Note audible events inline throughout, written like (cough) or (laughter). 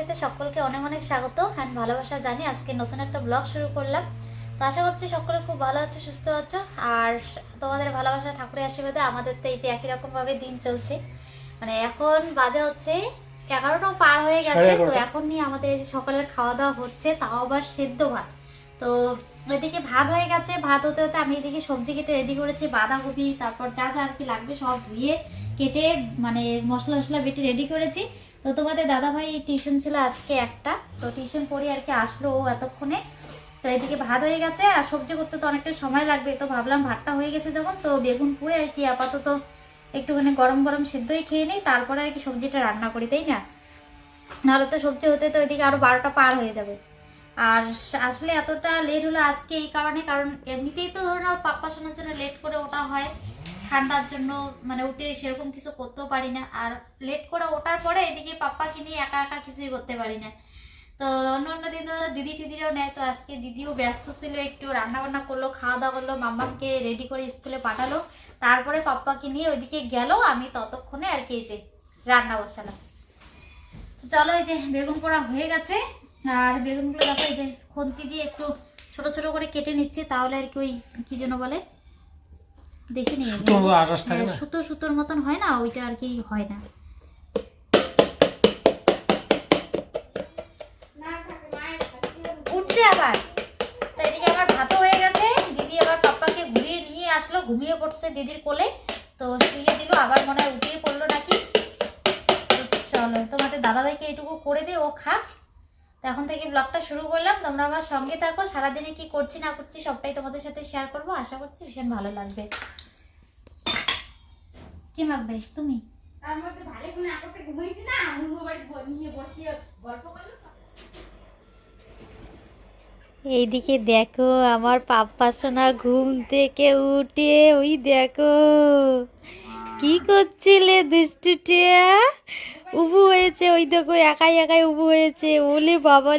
ফ্যামিলিতে সকলকে অনেক অনেক স্বাগত অ্যান্ড ভালোবাসা জানি আজকে নতুন একটা ব্লগ শুরু করলাম। তো আশা করছি সকলে খুব ভালো আছো সুস্থ আছো। আর তোমাদের ভালোবাসা ঠাকুরের আশীর্বাদে আমাদের তো এই যে একই রকমভাবে দিন চলছে। মানে এখন বাজে হচ্ছে এগারোটাও পার হয়ে গেছে। তো এখন নিয়ে আমাদের এই যে সকালের খাওয়া দাওয়া হচ্ছে তাও আবার সেদ্ধ ভাত। তো এদিকে ভাত হয়ে গেছে, ভাত হতে হতে আমি এদিকে সবজি কেটে রেডি করেছি, বাঁধাকপি, তারপর যা যা আর কি লাগবে সব ধুয়ে কেটে মানে মশলা মশলা বেটে রেডি করেছি। তো তোমাদের দাদাভাই টিউশন ছিল আজকে একটা, তো টিউশন পড়ে আর কি আসলো ও এতক্ষণে। তো এদিকে ভাত হয়ে গেছে, আর সবজি করতে তো অনেকটা সময় লাগবে, তো ভাবলাম ভাতটা হয়ে গেছে যখন, তো বেগুন পুড়ে আর কি আপাতত একটুখানি গরম গরম সেদ্ধই খেয়ে নিই, তারপরে আর কি সবজিটা রান্না করি, তাই না? নাহলে তো সবজি হতে তো ওইদিকে আরও বারোটা পার হয়ে যাবে। আর আসলে এতটা লেট হলো আজকে এই কারণে, কারণ এমনিতেই তো ধরো না পাপ্পা শোনার জন্য লেট করে ওঠা হয়। ঠান্ডার জন্য মানে উঠে সেরকম কিছু করতেও পারি না। আর লেট করে ওঠার পরে এদিকে পাপ্পাকে নিয়ে একা একা কিছুই করতে পারি না। তো অন্য অন্য দিন দিদি টিদিরাও নেয়, তো আজকে দিদিও ব্যস্ত ছিল, একটু রান্না বান্না করল খাওয়া দাওয়া করল মাম্মাকে রেডি করে স্কুলে পাঠালো। তারপরে পাপ্পাকে নিয়ে ওইদিকে গেল, আমি ততক্ষণে আর কি যে রান্না বসালাম। চলো এই যে বেগুন পোড়া হয়ে গেছে। আর বেগুনগুলো দেখো এই যে খুন্তি দিয়ে একটু ছোট ছোট করে কেটে নিচ্ছে তাহলে আর কি ওই কি যেন বলে? দেখে নিয়ে সুতো না? সুতো সুতোর মতন হয় না ওইটা আর কি হয় না। উঠছে আবার। তো এদিকে আমার ভাতও হয়ে গেছে। দিদি আবার পাপ্পাকে ঘুরিয়ে নিয়ে আসলো ঘুমিয়ে পড়ছে দিদির কোলে। তো শুয়ে দিল আবার মনে হয় উঠিয়ে পড়ল নাকি? চলো তোমাদের দাদাভাইকে এটুকু করে দে ও খাক। তো এখন থেকে ব্লগটা শুরু করলাম। তোমরা আমার সঙ্গে থাকো। সারাদিনে কি করছি না করছি সবটাই তোমাদের সাথে শেয়ার করব। আশা করছি ভীষণ ভালো লাগবে। কি মাখবে তুমি। এইদিকে দেখো আমার পাপ্পা সোনা ঘুম থেকে উঠে ওই দেখো। কি করছিলে দুষ্টুটিয়া? উবু হয়েছে? ওই দেখো, একাই একাই উবু হয়েছে। ওলে বাবা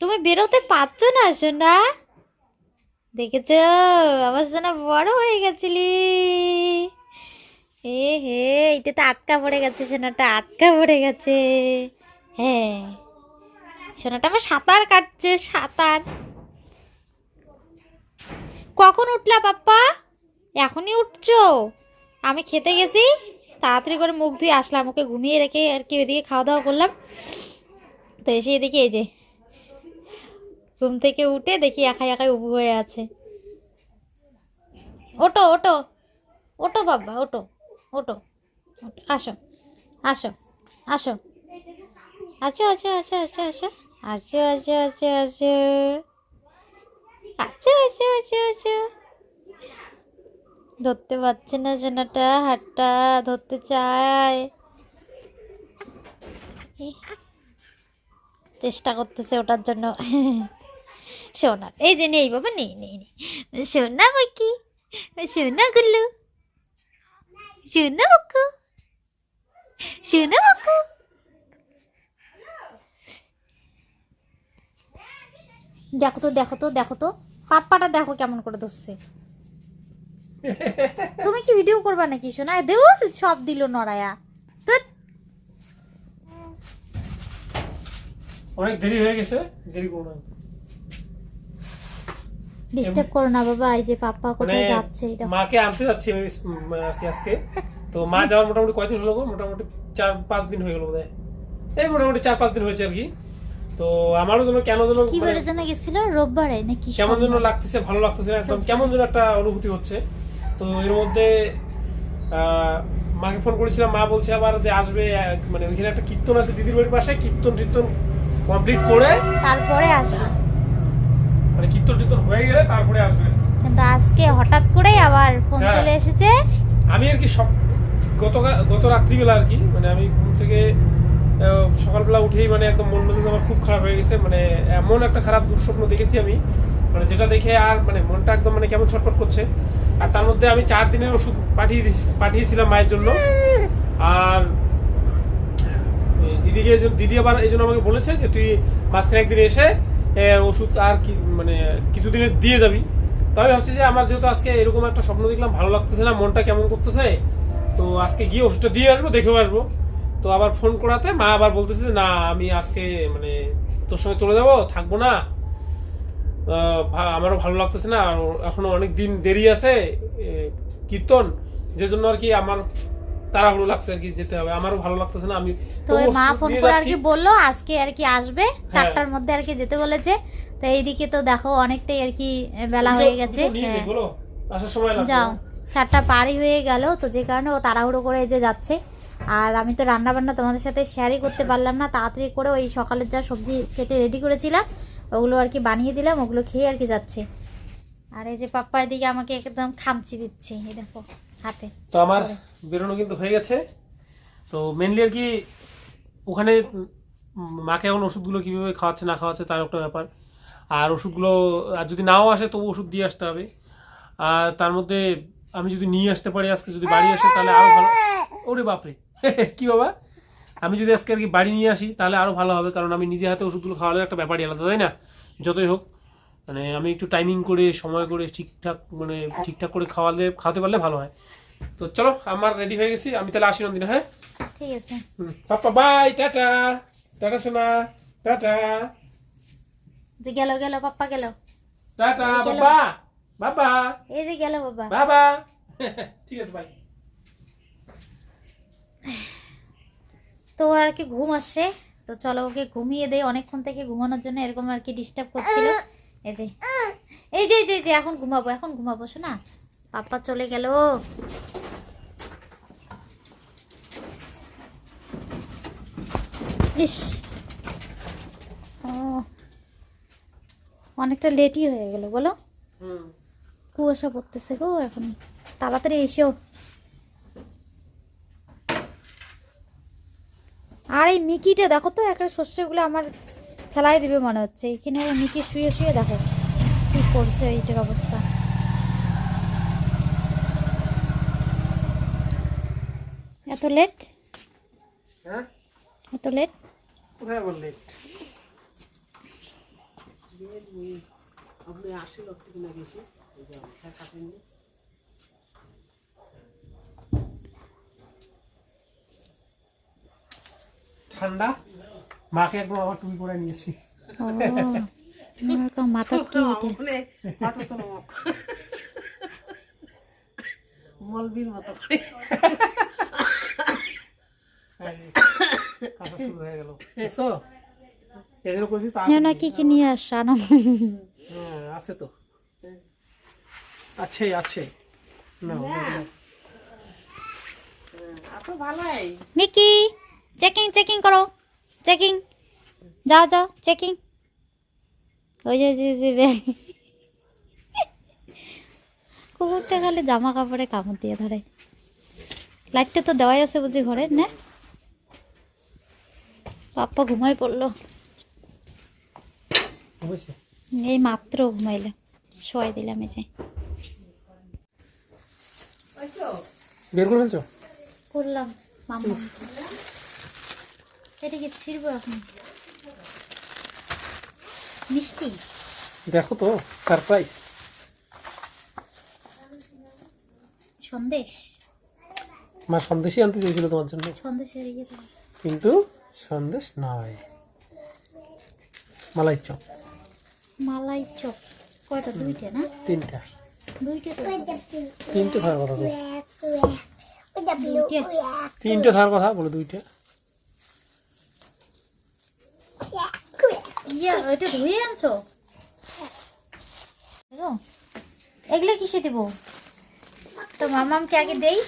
তুমি বেরোতে পারছ না, সোনা? দেখেছ? আমার সোনা বড় হয়ে গেছিলি। এ হে, এটা তো আটকা পড়ে গেছে, সোনাটা আটকা পড়ে গেছে। হ্যাঁ। সোনাটা আমার সাঁতার কাটছে, সাঁতার। কখন উঠলা পাপ্পা এখনই উঠছো? আমি খেতে গেছি? তাড়াতাড়ি করে মুখ ধুয়ে আসলাম ওকে ঘুমিয়ে রেখে আর কি ওইদিকে খাওয়া দাওয়া করলাম তো এসে এদিকে এই যে ঘুম থেকে উঠে দেখি একাই একাই উবু হয়ে আছে ওটো ওটো ওটো বাবা ওটো ওটো। আসো আসো আসো আছো আছো আচ্ছা আচ্ছা আচ্ছা আচ্ছা আচ্ছা আচ্ছা আচ্ছা আচ্ছা আচ্ছা আচ্ছা আচ্ছা ধরতে পারছে না সোনাটা হাতটা ধরতে চায়। চেষ্টা করতেছে ওটার জন্য। সোনার এই যে নেই বাবা, নেই নেই নেই। সোনা বাকি, সোনা গুল্লু, সোনা বাকু সোনা বাকু। দেখো তো দেখো তো দেখো তো পাপ্পাটা দেখো কেমন করে ধরছে। তুমি কি ভিডিও করবা নাকি দেউর সব দিল নড়ায়া। অনেক দেরি হয়ে গেছে দেরি করো ডিস্টার্ব করো না বাবা এই যে পাপ্পা মানে কোথায় যাচ্ছে এটা মাকে আনতে যাচ্ছি আমি আজকে। তো মা যাওয়ার মোটামুটি কয়দিন হলো মোটামুটি চার পাঁচ দিন হয়ে গেল বোধ এই মোটামুটি চার পাঁচ দিন হয়েছে আর কি। তো আমারও যেন কেন যেন কি মানে বলে যেন গেছিল? রোববারে নাকি কেমন যেন সোমবার? লাগতেছে ভালো লাগতেছে একদম কেমন যেন একটা অনুভূতি হচ্ছে। তো এর মধ্যে মাকে ফোন করেছিলাম মা বলছে আবার যে আসবে মানে ওইখানে একটা কীর্তন আছে দিদির বাড়ির পাশে কীর্তন টীর্তন কমপ্লিট করে তারপরে আসবে। মানে কীর্তন টীর্তন হয়ে গেলে তারপরে আসবে। কিন্তু আজকে হঠাৎ করেই আবার ফোন হ্যাঁ। চলে এসেছে। আমি আর কি সব গত গত রাত্রিবেলা আর কি মানে আমি ঘুম থেকে সকালবেলা উঠেই মানে একদম মন মেজাজ আমার খুব খারাপ হয়ে গেছে মানে এমন একটা খারাপ দুঃস্বপ্ন দেখেছি আমি মানে যেটা দেখে আর মানে মনটা একদম মানে কেমন ছটফট করছে। আর তার মধ্যে আমি চার দিনের ওষুধ পাঠিয়ে পাঠিয়েছিলাম মায়ের জন্য। আর দিদিকে দিদি আবার এই জন্য আমাকে বলেছে যে তুই মাঝখানে একদিন এসে ওষুধ আর কি মানে কিছুদিনের দিয়ে যাবি। তো আমি ভাবছি যে আমার যেহেতু আজকে এরকম একটা স্বপ্ন দেখলাম, ভালো লাগতেছে না, মনটা কেমন করতেছে, তো আজকে গিয়ে ওষুধটা দিয়ে আসব, দেখেও আসব। তো আবার ফোন করাতে মা আবার বলতেছে না, আমি আজকে মানে তোর সঙ্গে চলে যাব, থাকব না। আমারও ভালো লাগতেছে না। আর এখনও অনেক দিন দেরি আছে কীর্তন যে জন্য আর কি আমার তাড়াহুড়ো লাগছে আর কি যেতে হবে। আমারও ভালো লাগতেছে না আমি তো মা ফোন করে আর কি বলল আজকে আর কি আসবে। চারটার মধ্যে আর কি যেতে বলেছে। তো এইদিকে তো দেখো অনেকটাই আর কি বেলা হয়ে গেছে। হ্যাঁ। আসার সময় লাগবে। যাও চারটা পারই হয়ে গেল। তো যে কারণে ও তাড়াহুড়ো করে যে যাচ্ছে। আর আমি তো রান্না বান্না তোমাদের সাথে শেয়ারই করতে পারলাম না। তাড়াতাড়ি করে ওই সকালের যা সবজি কেটে রেডি করেছিলাম। ওগুলো আর কি বানিয়ে দিলাম, ওগুলো খেয়ে আর কি যাচ্ছে। আর এই যে পাপ্পা এদিকে আমাকে একদম খামচি দিচ্ছে, এই দেখো, হাতে। তো আমার বেরোনো কিন্তু হয়ে গেছে। তো মেনলি আর কি ওখানে মাকে এখন ওষুধগুলো কীভাবে খাওয়াচ্ছে, না খাওয়াচ্ছে তার একটা ব্যাপার। আর ওষুধগুলো, আর যদি নাও আসে তবু ওষুধ দিয়ে আসতে হবে। আর তার মধ্যে আমি যদি নিয়ে আসতে পারি, আজকে যদি বাড়ি আসে তাহলে আরও ভালো। ওরে বাপরে, (laughs) কি বাবা? আমি যদি আজকে আর কি বাড়ি নিয়ে আসি তাহলে আরও ভালো হবে কারণ আমি নিজে হাতে ওষুধগুলো খাওয়ালে একটা ব্যাপারই আলাদা তাই না? যতই হোক মানে আমি একটু টাইমিং করে সময় করে ঠিকঠাক মানে ঠিকঠাক করে খাওয়ালে খাওয়াতে পারলে ভালো হয়। তো চলো আমার রেডি হয়ে গেছি আমি তাহলে আসি নন্দিনা হ্যাঁ? ঠিক আছে। পাপ্পা বাই টাটা। টাটা সোনা। টাটা। যে গেল গেল পাপ্পা গেল। টাটা। বাবা বাবা। এই যে গেল বাবা। বাবা। (laughs) ঠিক আছে বাই তো ওর আর কি ঘুম আসছে তো চলো ওকে ঘুমিয়ে দেয় অনেকক্ষণ থেকে ঘুমানোর জন্য এরকম আর কি ডিস্টার্ব করছিল। এই যে এই যে যে যে এখন ঘুমাবো এখন ঘুমাবো শোনা? পাপ্পা চলে গেল। ইস। ও অনেকটা লেটই হয়ে গেল বলো? কুয়াশা পড়তেছে গো এখন। তাড়াতাড়ি এসো। আর এই মিকিটা দেখো তো একটা শস্যগুলো আমার ফেলাই দিবে মনে হচ্ছে। এখানে মিকি শুয়ে শুয়ে দেখো কি করছে এইটার অবস্থা। এত লেট হ্যাঁ? এত লেট কোথায় বললে ঠান্ডা। মাকে একদম আবার টুপি করে নিয়েছি। মাথা (laughs) কি মলবির মতো করে। শুরু হয়ে গেল। বুঝছ এই জন্য করেছি তা না কি কি নিয়ে আসা না হ্যাঁ আছে তো। আছে আছে। না। এত ভালোই মিকি! চেকিং চেকিং করো চেকিং যাও যাও চেকিং ওই যে কুকুরটা খালি জামা কাপড়ে কামড় দিয়ে ধরে। লাইটটা তো দেওয়াই আছে বুঝি ঘরে না। পাপ্পা ঘুমাই পড়ল। এই মাত্র ঘুমাইলে। শোয়াই দিলাম এই যে। বের করে ফেলছো? করলাম মাম্মা। এটাকে ছিড়বো এখন। মিষ্টি? দেখো তো সারপ্রাইজ সন্দেশ? মা সন্দেশই আনতে চেয়েছিল তোমার জন্য। সন্দেশের ইয়ে কিন্তু সন্দেশ নয়। মালাই চপ। মালাই চপ। কয়টা দুইটা না? তিনটা। দুইটা তিনটে থাকার কথা তিনটে থাকার কথা বলে দুইটা ইয়া ওইটা ধুয়ে আনছো? এগুলো কিসে দিব? তো মামামকে আগে দেই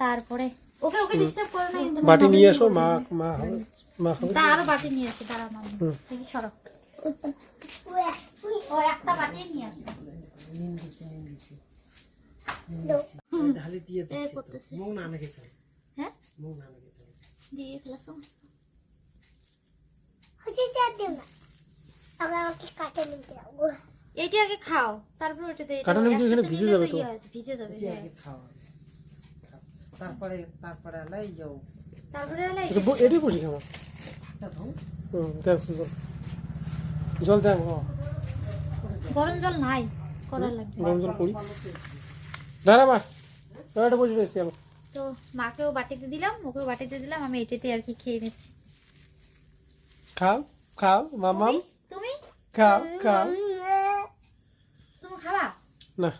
তারপরে। ওকে ওকে ডিস্টার্ব করো না কিন্তু বাটি নিয়ে আসো মা মা হবে মা হবে। তা আরও বাটি নিয়ে আসি দাঁড়া মামা। দেখি সরো। ও একটা বাটি নিয়ে আসো। ঢালি দিয়ে করতেছে। মৌ না নাকি চাই। হ্যাঁ? মৌ না নাকি চাই। দিয়ে ফেলাছো? এইটা আগে খাও তারপর এখানে ভিজে যাবে তো। ভিজে যাবে হ্যাঁ। খাওয়া তারপরে তারপরে আলাই যাও। তারপরে হলে এটাই বসি খাব হুম ক্যান্সেল কর জল দেন গরম জল নাই করা লাগবে। গরম জল করি। দাঁড়া মা এটা বসে রয়েছি আমি। তো তো মাকেও বাটিতে দিলাম ওকেও বাটিতে দিলাম আমি এটাতে আর কি খেয়ে নিচ্ছি। খাও খাও মামা তুমি? খাও খাও তুমি খাবা না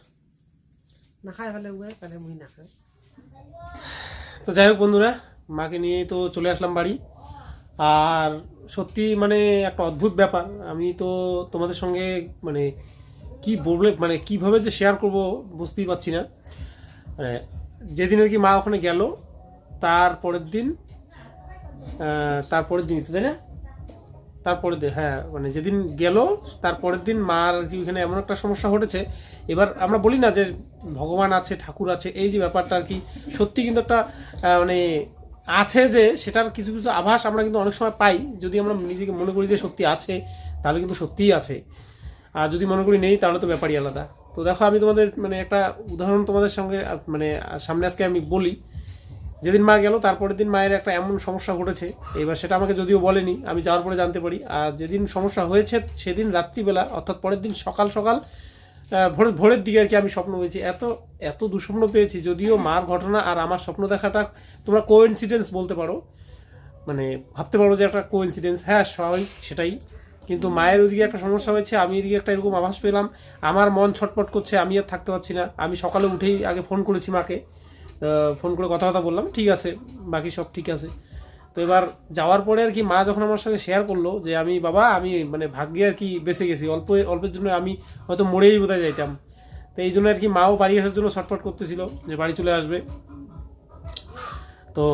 না খাই হলে উয়ে তাহলে মুই না খাই তো যাই হোক বন্ধুরা মাকে নিয়ে তো চলে আসলাম বাড়ি। আর সত্যি মানে একটা অদ্ভুত ব্যাপার আমি তো তোমাদের সঙ্গে মানে কি বললে মানে কীভাবে যে শেয়ার করব বুঝতেই পারছি না। মানে যেদিন আর কি মা ওখানে গেল তার পরের দিন তারপরের তার পরের দিন তাই না? তারপরের দিন হ্যাঁ মানে যেদিন গেল, তারপরের দিন মার কি ওখানে এমন একটা সমস্যা ঘটেছে। এবার আমরা বলি না যে ভগবান আছে, ঠাকুর আছে, এই যে ব্যাপারটা আর কি, সত্যি কিন্তু একটা মানে আছে যে সেটার কিছু কিছু আভাস আমরা কিন্তু অনেক সময় পাই। যদি আমরা নিজেকে মনে করি যে সত্যি আছে, তাহলে কিন্তু সত্যিই আছে। আর যদি মনে করি নেই, তাহলে তো ব্যাপারই আলাদা। তো দেখো আমি তোমাদের মানে একটা উদাহরণ তোমাদের সঙ্গে মানে সামনে আজকে আমি বলি। যেদিন মা গেল তারপরের দিন মায়ের একটা এমন সমস্যা ঘটেছে। এবার সেটা আমাকে যদিও বলেনি আমি যাওয়ার পরে জানতে পারি। আর যেদিন সমস্যা হয়েছে সেদিন রাত্রিবেলা অর্থাৎ পরের দিন সকাল সকাল আহ, ভোর ভোরের দিকে আর কি আমি স্বপ্ন পেয়েছি। এত এত দুঃস্বপ্ন পেয়েছি যদিও মার ঘটনা আর আমার স্বপ্ন দেখাটা তোমরা কোইন্সিডেন্স বলতে পারো। মানে ভাবতে পারো যে একটা কোইন্সিডেন্স হ্যাঁ স্বাভাবিক সেটাই। কিন্তু মায়ের ওইদিকে একটা সমস্যা হয়েছে আমি এদিকে একটা এরকম আভাস পেলাম। আমার মন ছটপট করছে আমি আর থাকতে পারছি না। আমি সকালে উঠেই আগে ফোন করেছি মাকে। ফোন করে কথা কথা বললাম, ঠিক আছে, বাকি সব ঠিক আছে। তো এবার যাওয়ার পরে আর কি মা যখন আমার সঙ্গে শেয়ার করল যে আমি, বাবা, আমি মানে ভাগ্যে আর কি বেঁচে গেছি, অল্প, অল্পের জন্য আমি হয়তো মরেই বোধহয় যাইতাম। তো এই জন্য আর কি মাও বাড়ি আসার জন্য ছটফট করতেছিল যে বাড়ি চলে আসবে। তো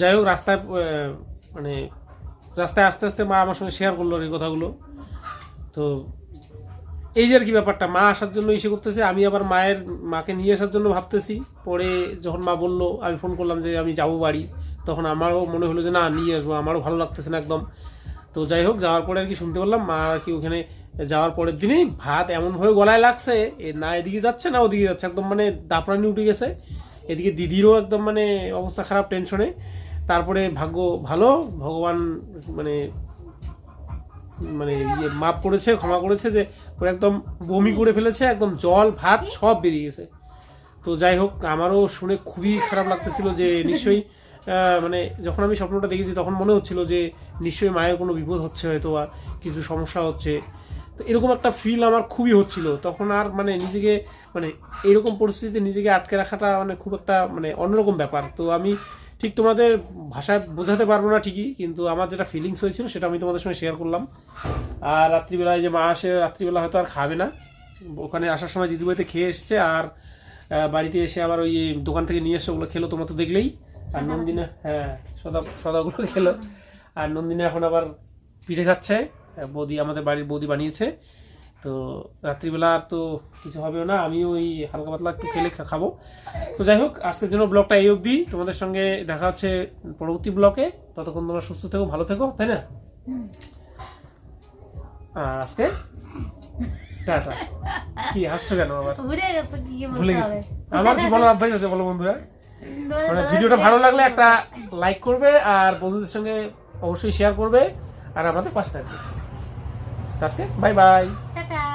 যাই হোক, রাস্তায় মানে রাস্তায় আস্তে আস্তে মা আমার সঙ্গে শেয়ার করল এই কথাগুলো। তো এই যে আর কি ব্যাপারটা, মা আসার জন্য ইসে করতেছে, আমি আবার মায়ের, মাকে নিয়ে আসার জন্য ভাবতেছি। পরে যখন মা বলল, আমি ফোন করলাম যে আমি যাব বাড়ি, তখন আমারও মনে হলো যে না, নিয়ে আসব, আমারও ভালো লাগতেছে না একদম। তো যাই হোক, যাওয়ার পরে আর কি শুনতে পারলাম, মা আর কি ওখানে যাওয়ার পরের দিনেই ভাত এমনভাবে গলায় লাগছে, এ না এদিকে যাচ্ছে, না ওদিকে যাচ্ছে, একদম মানে দাপড়ানি উঠে গেছে। এদিকে দিদিরও একদম মানে অবস্থা খারাপ টেনশনে তারপরে ভাগ্য ভালো, ভগবান মানে মানে ইয়ে মাপ করেছে, ক্ষমা করেছে যে পুরো একদম বমি করে ফেলেছে, একদম জল, ভাত সব বেরিয়ে গেছে। তো যাই হোক, আমারও শুনে খুবই খারাপ লাগতেছিল যে নিশ্চয়ই মানে যখন আমি স্বপ্নটা দেখেছি তখন মনে হচ্ছিল যে নিশ্চয়ই মায়ের কোনো বিপদ হচ্ছে হয়তো আর কিছু সমস্যা হচ্ছে। তো এরকম একটা ফিল আমার খুবই হচ্ছিল। তখন আর মানে নিজেকে মানে এরকম পরিস্থিতিতে নিজেকে আটকে রাখাটা মানে খুব একটা মানে অন্যরকম ব্যাপার। তো আমি ঠিক তোমাদের ভাষায় বোঝাতে পারব না ঠিকই কিন্তু আমার যেটা ফিলিংস হয়েছিল সেটা আমি তোমাদের সঙ্গে শেয়ার করলাম। আর রাত্রিবেলায় যে মা আসে রাত্রিবেলা হয়তো আর খাবে না। ওখানে আসার সময় দিদিবাড়িতে খেয়ে এসছে আর বাড়িতে এসে আবার ওই দোকান থেকে নিয়ে এসে ওগুলো খেলো তোমরা তো দেখলেই। আর নন্দিনা হ্যাঁ সদা সদাগুলো খেলো। আর নন্দিনা এখন আবার পিঠে খাচ্ছে। বৌদি আমাদের বাড়ির বৌদি বানিয়েছে। তো রাত্রিবেলা আর তো কিছু হবেও না আমিও ওই হালকা পাতলা একটু খেলে খাব। তো যাই হোক আজকের জন্য ব্লগটা এই অবধি। তোমাদের সঙ্গে দেখা হচ্ছে পরবর্তী ব্লগে। ততক্ষণ তোমরা সুস্থ থেকো ভালো থেকো তাই না? আর আজকে? টাটা। কি হাসছো কেন আবার? ভুলে গেছো আমার কি বলার অভ্যাস আছে বলো বন্ধুরা। মানে ভিডিওটা ভালো লাগলে একটা লাইক করবে আর বন্ধুদের সঙ্গে অবশ্যই শেয়ার করবে আর আমাদের পাশে থাকবে। That's good. Bye bye.